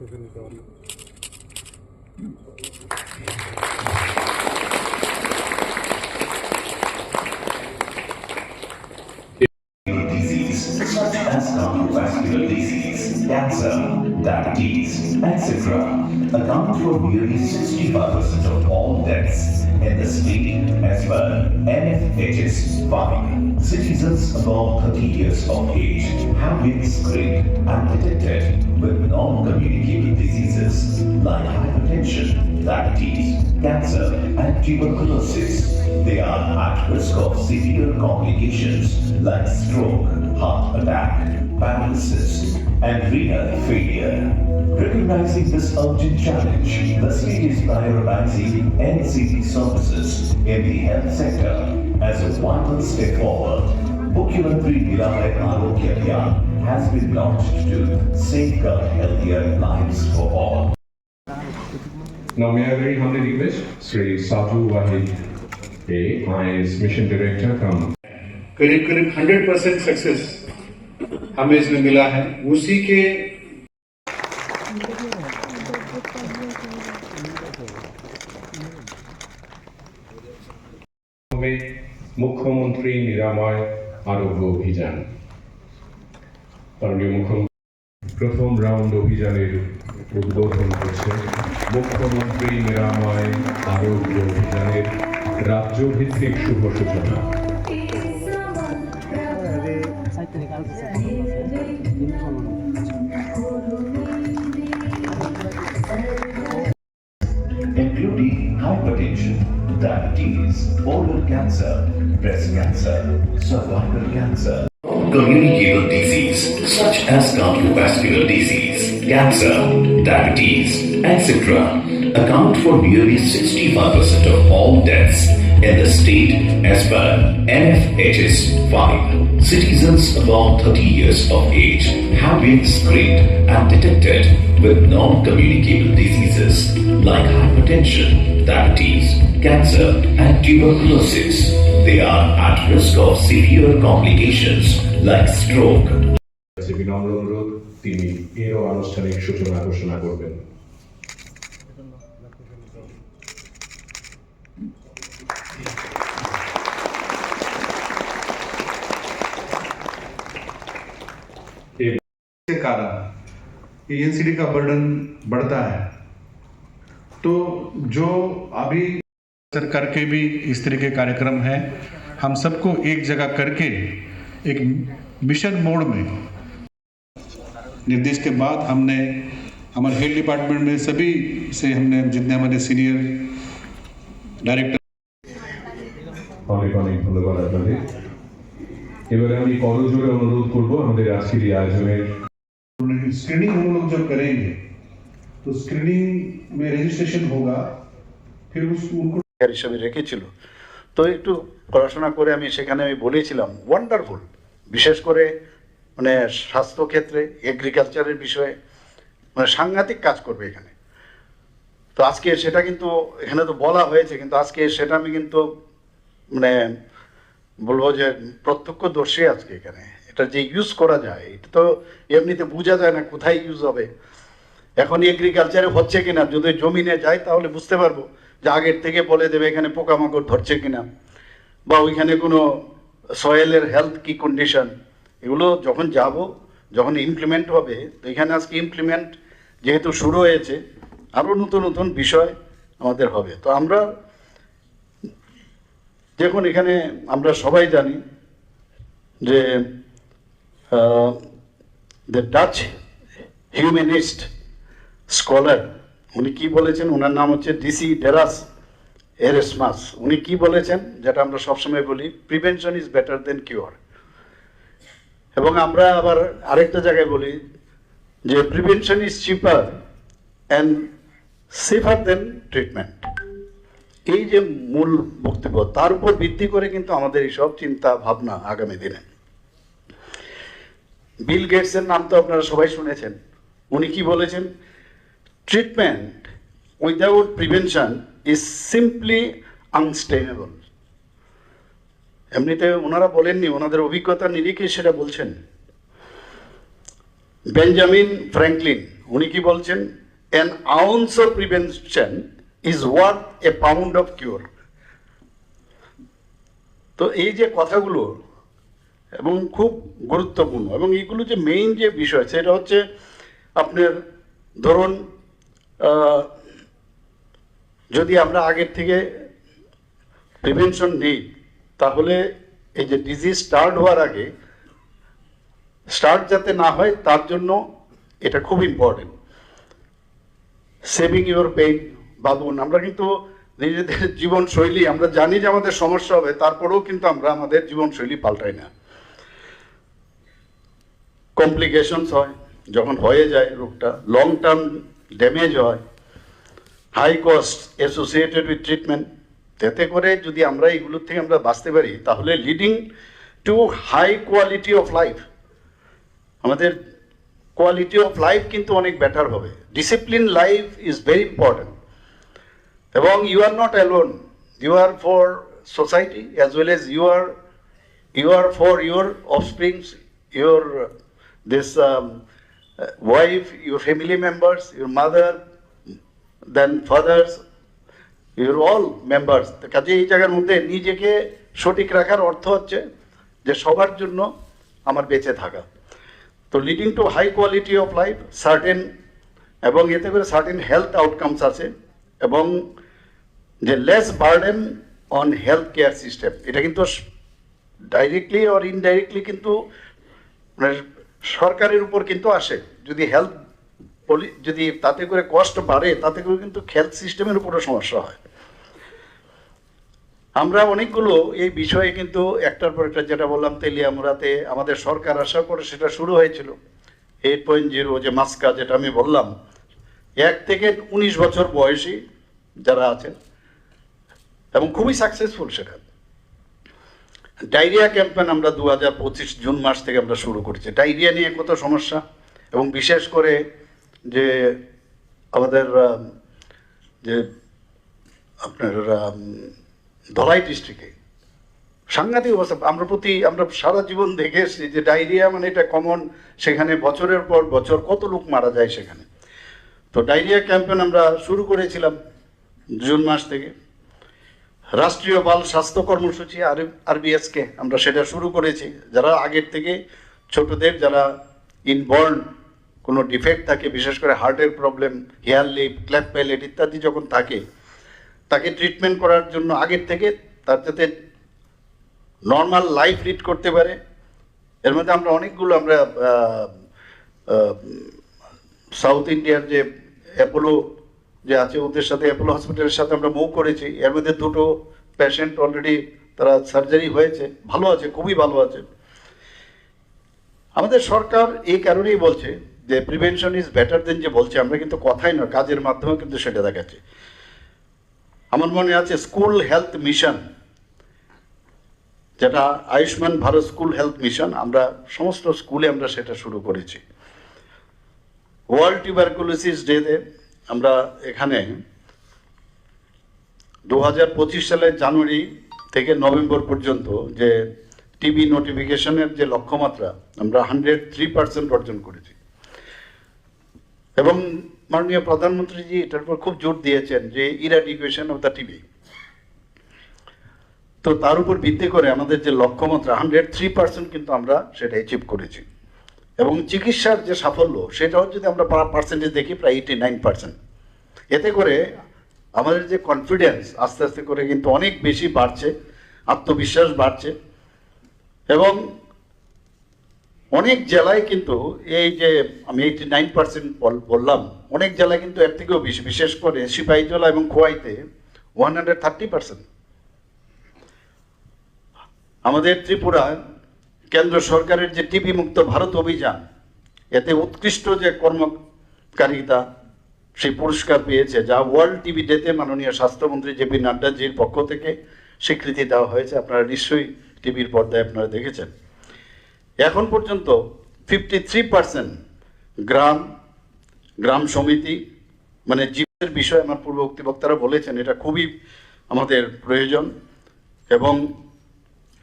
within the building. Disease, asthma, disease, cancer, diabetes, etc account for nearly 65% of all deaths in the state as per NFHS 5. Citizens above 30 years of age have been screened and detected with non-communicable diseases like hypertension, diabetes, cancer, and tuberculosis. They are at risk of severe complications like stroke, heart attack, paralysis, and renal failure. Recognizing this urgent challenge, the state is prioritizing NCT services in the health sector as a vital step forward. Mukhyamantri Nilay Arogya Abhiyan has been launched to safeguard healthier lives for all. Now, may I very humbly request Sri Sadhu Wahid A, IAS Mission Director from करीब करीब hundred percent success हमें इसमें मिला है उसी के হবে মুখ্যমন্ত্রী নিরাময় আরোগ্য অভিযান। প্রথম রাউন্ড অভিযানের উদ্বোধন করছেন মুখ্যমন্ত্রী নিরাময় আরোগ্য অভিযানের রাজ্যভিত্তিক শুভ সূচনা। Including hypertension, diabetes, oral cancer, breast cancer, cervical cancer, communicable disease such as cardiovascular disease, cancer, diabetes, etc. account for nearly 65% of all deaths in the state as per NFHS 5. Citizens above 30 years of age have been screened and detected with non-communicable diseases like hypertension, diabetes, cancer, and tuberculosis. They are at risk of severe complications like stroke, কাছে বিনম্র অনুরোধ তিনি এরও আনুষ্ঠানিক সূচনা ঘোষণা করবেন के कारण एनसीडी का बर्डन बढ़ता है तो जो अभी सर करके भी इस तरह के कार्यक्रम है हम सबको एक जगह करके एक मिशन मोड में निर्देश के बाद हमने हमारे हेल्थ डिपार्टमेंट में सभी से हमने जितने हमारे सीनियर डायरेक्टर অনেক অনেক ধন্যবাদ আপনাদের এবারে আমি করজোরে অনুরোধ করব আমাদের আজকের এই আয়োজনের स्क्रीनिंग हम लोग जब करेंगे तो स्क्रीनिंग में रजिस्ट्रेशन होगा फिर उस उनको টিচার হিসেবে রেখেছিল তো একটু পড়াশোনা করে আমি সেখানে আমি বলেছিলাম ওয়ান্ডারফুল বিশেষ করে মানে স্বাস্থ্যক্ষেত্রে এগ্রিকালচারের বিষয়ে মানে সাংঘাতিক কাজ করবে এখানে তো আজকে সেটা কিন্তু এখানে তো বলা হয়েছে কিন্তু আজকে সেটা আমি কিন্তু মানে বলবো যে প্রত্যক্ষদর্শী আজকে এখানে এটা যে ইউজ করা যায়, এটা তো এমনিতে বোঝা যায় না কোথায় ইউজ হবে। এখন এগ্রিকালচারে হচ্ছে কিনা, যদি জমিনে যায় তাহলে বুঝতে পারব যে আগের থেকে বলে দেবে এখানে পোকামাকড় ধরছে কিনা। বা ওইখানে কোনো সয়েলের হেলথ কি কন্ডিশন এগুলো যখন যাব, যখন ইমপ্লিমেন্ট হবে, তো এখানে আজকে ইমপ্লিমেন্ট যেহেতু শুরু হয়েছে, আরও নতুন নতুন বিষয় আমাদের হবে। তো আমরা দেখুন এখানে আমরা সবাই জানি যে দ্য ডাচ হিউম্যানিস্ট স্কলার উনি কি বলেছেন? ওনার নাম হচ্ছে ডিসি ডেরাস এরেসমাস উনি কি বলেছেন? যেটা আমরা সবসময় বলি prevention is better than cure এবং আমরা আবার আরেকটা জায়গায় বলি যে prevention is cheaper and safer than treatment এই যে মূল বক্তব্য, তার উপর ভিত্তি করে কিন্তু আমাদের এই সব চিন্তা ভাবনা আগামী দিনে। বিল গেটসের নাম তো আপনারা সবাই শুনেছেন। উনি কি বলেছেন? Treatment without prevention is simply unsustainable এমনিতে ওনারা বলেননি, ওনাদের অভিজ্ঞতা নিরিখে সেটা বলছেন। বেঞ্জামিন ফ্র্যাঙ্কলিন উনি কি বলছেন? An ounce of prevention is worth a pound of cure তো এই যে কথাগুলো এবং খুব গুরুত্বপূর্ণ। এবং এইগুলো যে মেইন যে বিষয়, সেটা হচ্ছে আপনার ধরুন যদি আমরা আগের থেকে প্রিভেনশন নেই, তাহলে এই যে ডিজিজ স্টার্ট হওয়ার আগে স্টার্ট যাতে না হয়, তার জন্য এটা খুব ইম্পর্টেন্ট সেভিং ইউর পেইন বাবুন, আমরা কিন্তু নিজেদের জীবনশৈলী, আমরা জানি যে আমাদের সমস্যা হবে, তারপরেও কিন্তু আমরা আমাদের জীবনশৈলী পাল্টাই না। কমপ্লিকেশনস হয়, যখন হয়ে যায় রোগটা লং টার্ম ড্যামেজ হয় high cost associated with treatment এতে করে যদি আমরা এগুলোর থেকে আমরা বাঁচতে পারি, তাহলে leading to high quality of life আমাদের কোয়ালিটি অফ লাইফ কিন্তু অনেক বেটার হবে। Discipline life is very important এবং you are not alone you are for society as well as you are you are for your offsprings your this wife your family members your mother then fathers your all members কাজে এই জায়গার মধ্যে নিজেকে সঠিক রাখার অর্থ হচ্ছে যে সবার জন্য আমার বেঁচে থাকা। তো leading to high quality of life certain এবং এতে করে সার্টেন হেলথ আউটকামস আছে এবং যে less burden on health care system এটা কিন্তু ডাইরেক্টলি অর ইনডাইরেক্টলি কিন্তু মানে সরকারের উপর কিন্তু আসে। যদি হেলথ যদি তাতে করে কষ্ট বাড়ে, তাতে করে কিন্তু হেলথ সিস্টেমের উপরও সমস্যা হয়। আমরা অনেকগুলো এই বিষয়ে কিন্তু একটার পর একটা যেটা বললাম তেলিয়ামুড়াতে, আমাদের সরকার আসার পরে সেটা শুরু হয়েছিল। এইট পয়েন্ট জিরো যে মাস্কা যেটা আমি বললাম, এক থেকে উনিশ বছর বয়সী যারা আছেন, এবং খুবই সাকসেসফুল সেটা ডায়রিয়া ক্যাম্পেন আমরা দু হাজার পঁচিশ জুন মাস থেকে আমরা শুরু করেছি। ডায়রিয়া নিয়ে কত সমস্যা? এবং বিশেষ করে যে আমাদের যে আপনার ধলাই ডিস্ট্রিক্টে সাংঘাতিক অবস্থা। আমরা প্রতি, আমরা সারা জীবন দেখে এসেছি যে ডায়রিয়া মানে এটা কমন সেখানে বছরের পর বছর কত লোক মারা যায় সেখানে। তো ডায়রিয়া ক্যাম্পেন আমরা শুরু করেছিলাম জুন মাস থেকে। রাষ্ট্রীয় বাল স্বাস্থ্য কর্মসূচি আর আরবিএসকে আমরা সেটা শুরু করেছি। যারা আগের থেকে ছোটদের, যারা ইনবর্ন কোনো ডিফেক্ট থাকে, বিশেষ করে হার্টের problem hair lip cleft palate ইত্যাদি যখন থাকে, তাকে ট্রিটমেন্ট করার জন্য আগের থেকে তার যাতে নর্মাল লাইফ লিড করতে পারে। এর মধ্যে আমরা অনেকগুলো আমরা সাউথ ইন্ডিয়ার যে অ্যাপোলো যে আছে ওদের সাথে অ্যাপোলো হসপিটালের সাথে আমরা মুভ করেছি। এর মধ্যে দুটো পেশেন্ট অলরেডি তারা সার্জারি হয়েছে। ভালো আছে, খুবই ভালো আছে। আমাদের সরকার এই কারণেই বলছে যে প্রিভেনশন ইজ বেটার দেন যে বলছে। আমরা কিন্তু কথাই নয়, কাজের মাধ্যমে কিন্তু সেটা দেখাচ্ছে। আমার মনে আছে স্কুল হেলথ মিশন যেটা Ayushman Bharat school health mission আমরা সমস্ত স্কুলে আমরা সেটা শুরু করেছি। ওয়ার্ল্ড টিউবারকুলোসিস ডেতে আমরা এখানে দু হাজার পঁচিশ সালের জানুয়ারি থেকে নভেম্বর পর্যন্ত যে টিভি নোটিফিকেশনের যে লক্ষ্যমাত্রা, আমরা হান্ড্রেড থ্রি পার্সেন্ট অর্জন করেছি। এবং মাননীয় প্রধানমন্ত্রীজি এটার উপর খুব জোর দিয়েছেন যে ইরাডিকুয়েশন অফ দ্য টিভি তো তার উপর ভিত্তি করে আমাদের যে লক্ষ্যমাত্রা হান্ড্রেড থ্রি পার্সেন্ট কিন্তু আমরা সেটা অ্যাচিভ করেছি। এবং চিকিৎসার যে সাফল্য, সেটাও যদি আমরা পার্সেন্টেজ দেখি প্রায় এইটি নাইন পার্সেন্ট এতে করে আমাদের যে কনফিডেন্স আস্তে আস্তে করে কিন্তু অনেক বেশি বাড়ছে, আত্মবিশ্বাস বাড়ছে। এবং অনেক জেলায় কিন্তু এই যে আমি এইটি নাইন পার্সেন্ট বললাম, অনেক জেলায় কিন্তু এর থেকেও বেশি, বিশেষ করে সিপাহীজলা এবং খোয়াইতে ওয়ান হান্ড্রেড থার্টি পার্সেন্ট আমাদের ত্রিপুরা কেন্দ্র সরকারের যে টিবি মুক্ত ভারত অভিযান, এতে উৎকৃষ্ট যে কর্মকারিতা সেই পুরস্কার পেয়েছে, যা ওয়ার্ল্ড টিভি ডেতে মাননীয় স্বাস্থ্যমন্ত্রী জেপি নাড্ডাজির পক্ষ থেকে স্বীকৃতি দেওয়া হয়েছে। আপনারা নিশ্চয়ই টিভির পর্দায় আপনারা দেখেছেন। এখন পর্যন্ত ফিফটি থ্রি পার্সেন্ট গ্রাম গ্রাম সমিতি মানে জীবের বিষয়ে আমার পূর্ববর্তী বক্তারা বলেছেন, এটা খুবই আমাদের প্রয়োজন এবং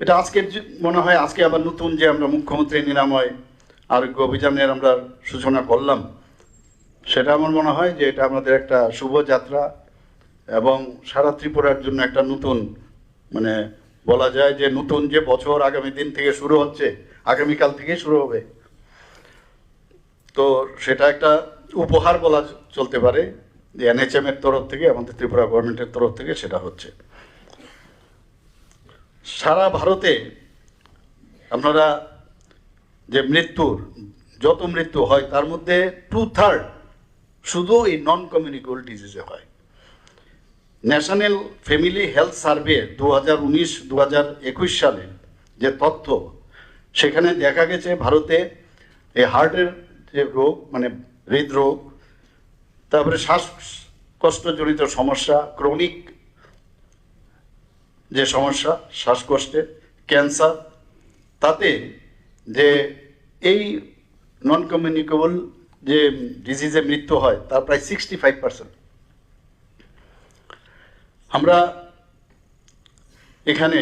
এটা আজকের মনে হয় আজকে আবার নতুন যে আমরা মুখ্যমন্ত্রী নিরাময়, আরোগ্য অভিযানের আমরা সূচনা করলাম, সেটা আমার মনে হয় যে এটা আমাদের একটা শুভ যাত্রা এবং সারা ত্রিপুরার জন্য একটা নতুন মানে বলা যায় যে নতুন যে বছর আগামী দিন থেকে শুরু হচ্ছে, আগামীকাল থেকে শুরু হবে। তো সেটা একটা উপহার বলা চলতে পারে এনএচএম এর তরফ থেকে, আমাদের ত্রিপুরা গভর্নমেন্টের তরফ থেকে সেটা হচ্ছে। সারা ভারতে আপনারা যে মৃত্যুর, যত মৃত্যু হয়, তার মধ্যে টু থার্ড শুধু এই নন কমিউনিকেবল ডিজিজে হয়। ন্যাশনাল ফ্যামিলি হেলথ সার্ভে দু হাজার উনিশ দু হাজার একুশ সালে যে তথ্য, সেখানে দেখা গেছে ভারতে এই হার্টের যে রোগ মানে হৃদরোগ, তারপরে শ্বাসকষ্টজনিত সমস্যা ক্রনিক যে সমস্যা, শ্বাসকষ্টের, ক্যান্সার, তাতে যে এই নন কমিউনিকেবল যে ডিজিজে মৃত্যু হয়, তার প্রায় সিক্সটি ফাইভ পার্সেন্ট আমরা এখানে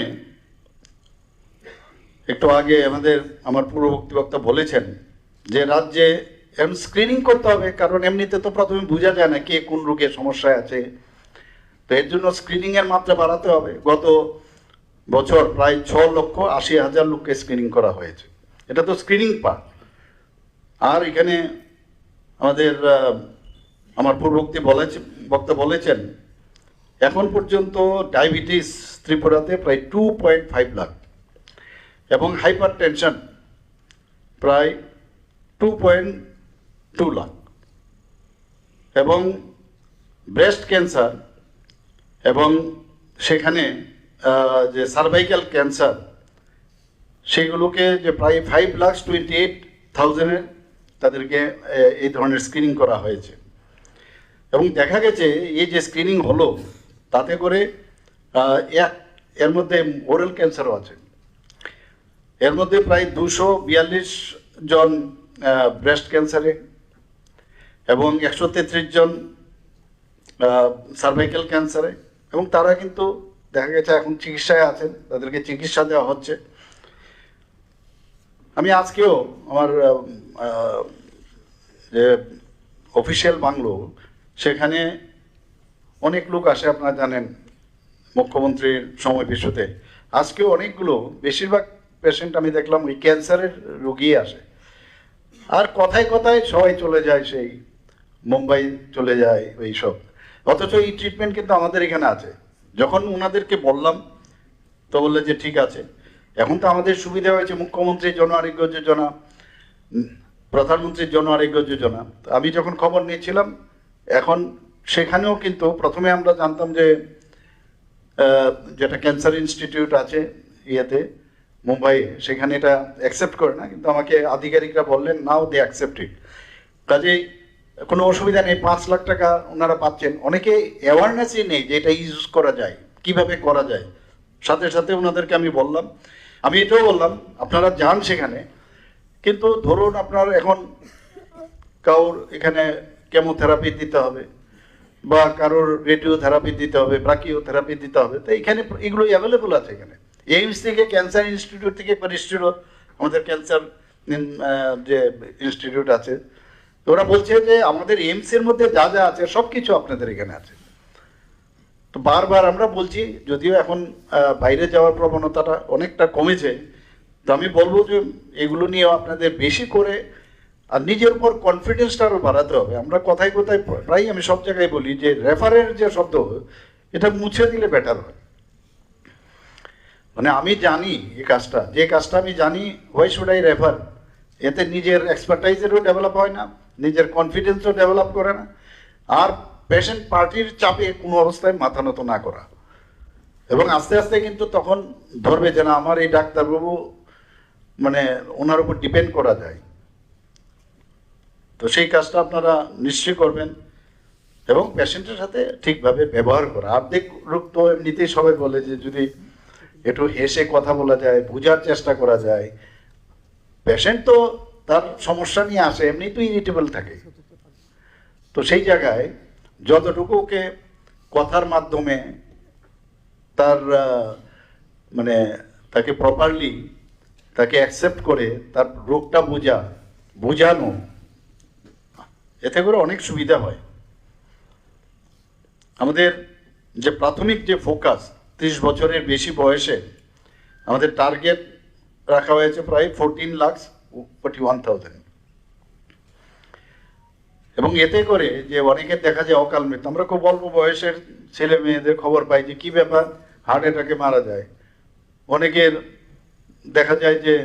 একটু আগে আমাদের, আমার পূর্ববর্তী বক্তা বলেছেন যে রাজ্যে এখন স্ক্রিনিং করতে হবে, কারণ এমনিতে তো প্রথমে বোঝা যায় না কে কোন রোগের সমস্যায় আছে। তো এর জন্য স্ক্রিনিং এর মাত্রা বাড়াতে হবে। গত বছর প্রায় ছ লক্ষ আশি হাজার লোককে স্ক্রিনিং করা হয়েছে। এটা তো স্ক্রিনিং পার্ট আর এখানে আমাদের আমার পূর্ববর্তী বলেছে, বক্তা বলেছেন, এখন পর্যন্ত ডায়াবেটিস ত্রিপুরাতে প্রায় টু পয়েন্ট ফাইভ লাখ এবং হাইপার টেনশন প্রায় টু পয়েন্ট টু লাখ এবং ব্রেস্ট ক্যান্সার এবং সেখানে যে সার্ভাইকাল ক্যান্সার সেগুলোকে যে প্রায় ফাইভ লাখ টোয়েন্টি এইট থাউজেন্ডের তাদেরকে এই ধরনের স্ক্রিনিং করা হয়েছে। এবং দেখা গেছে, এই যে স্ক্রিনিং হলো, তাতে করে এক, এর মধ্যে ওরাল ক্যান্সারও আছে। এর মধ্যে প্রায় দুশো বিয়াল্লিশ জন ব্রেস্ট ক্যান্সারে এবং একশো তেত্রিশ জন সার্ভাইকাল ক্যান্সারে এবং তারা কিন্তু দেখা গেছে এখন চিকিৎসায় আছেন, তাদেরকে চিকিৎসা দেওয়া হচ্ছে। আমি আজকেও আমার যে অফিসিয়াল বাংলো, সেখানে অনেক লোক আসে, আপনারা জানেন, মুখ্যমন্ত্রীর সময় বিশ্বতে। আজকেও অনেকগুলো, বেশিরভাগ পেশেন্ট আমি দেখলাম ওই ক্যান্সারের রোগী আসে। আর কথায় কথায় সবাই চলে যায় সেই, মুম্বাই চলে যায় এইসব অথচ এই ট্রিটমেন্ট কিন্তু আমাদের এখানে আছে। যখন ওনাদেরকে বললাম, তো বললে যে ঠিক আছে। এখন তো আমাদের সুবিধা হয়েছে মুখ্যমন্ত্রীর জন আরোগ্য যোজনা প্রধানমন্ত্রীর জন আরোগ্য যোজনা। আমি যখন খবর নিয়েছিলাম, এখন সেখানেও কিন্তু প্রথমে আমরা জানতাম যে যেটা ক্যান্সার ইনস্টিটিউট আছে ইয়েতে, মুম্বাইয়ে, সেখানে এটা অ্যাকসেপ্ট করে না, কিন্তু আমাকে আধিকারিকরা বললেন, নাও দে অ্যাকসেপ্ট কাজেই কোনো অসুবিধা নেই, পাঁচ লাখ টাকা ওনারা পাচ্ছেন। অনেকে অ্যাওয়ারনেসই নেই যে এটা ইউজ করা যায়, কীভাবে করা যায়। সাথে সাথে ওনাদেরকে আমি বললাম। আমি এটাও বললাম, আপনারা যান সেখানে। কিন্তু ধরুন আপনার এখন কারোর এখানে কেমোথেরাপি দিতে হবে, বা কারোর রেডিও থেরাপি দিতে হবে ব্রাকিও থেরাপি দিতে হবে, তো এখানে এগুলো অ্যাভেলেবল আছে এখানে। এইমস থেকে ক্যান্সার ইনস্টিটিউট থেকে আমাদের ক্যান্সার যে ইনস্টিটিউট আছে ওরা বলছে যে আমাদের এইমস এর মধ্যে যা যা আছে সব কিছু আপনাদের এখানে আছে। তো বারবার আমরা বলছি, যদিও এখন বাইরে যাওয়ার প্রবণতাটা অনেকটা কমেছে, তো আমি বলব যে এগুলো নিয়েও আপনাদের বেশি করে, আর নিজের উপর কনফিডেন্সটা আরও বাড়াতে হবে। আমরা কথায় কথায় প্রায় আমি সব জায়গায় বলি যে রেফারের যে শব্দ, এটা মুছে দিলে বেটার হয়। মানে আমি জানি এই কাজটা, যে কাজটা আমি জানি হোয়াই শুড আই রেফার এতে নিজের এক্সপার্টাইজেরও ডেভেলপ হয় না। নিজের কনফিডেন্সও ডেভেলপ করে না, আর পেশেন্ট পার্টির চাপে কোনো অবস্থায় মাথা নত না করা। এবং আস্তে আস্তে কিন্তু তখন ধরবে যে না, আমার এই ডাক্তারবাবু মানে ওনার উপর ডিপেন্ড করা যায়। তো সেই কাজটা আপনারা নিশ্চয়ই করবেন এবং পেশেন্টের সাথে ঠিকভাবে ব্যবহার করা। আর্ধেক রোগ তো এমনিতেই সবাই বলে যে যদি একটু হেসে কথা বলা যায়, বোঝার চেষ্টা করা যায় পেশেন্ট তো তার সমস্যা নিয়ে আসে, এমনি তো ইরিটেবল থাকে। তো সেই জায়গায় যতটুকু ওকে কথার মাধ্যমে তার মানে তাকে প্রপারলি তাকে অ্যাকসেপ্ট করে তার রোগটা বোঝা, বোঝানো, এতে করে অনেক সুবিধা হয়। আমাদের যে প্রাথমিক যে ফোকাস ত্রিশ বছরের বেশি বয়সে আমাদের টার্গেট রাখা হয়েছে প্রায় ফোরটিন লাখস 41,000 এবং এতে করে যে অনেকের দেখা যায় অকাল মৃত্যু। আমরা খুব অল্প বয়সের ছেলে মেয়েদের খবর পাই যে কি ব্যাপার হার্ট অ্যাটাকে মারা যায়। অনেকের দেখা যায় যে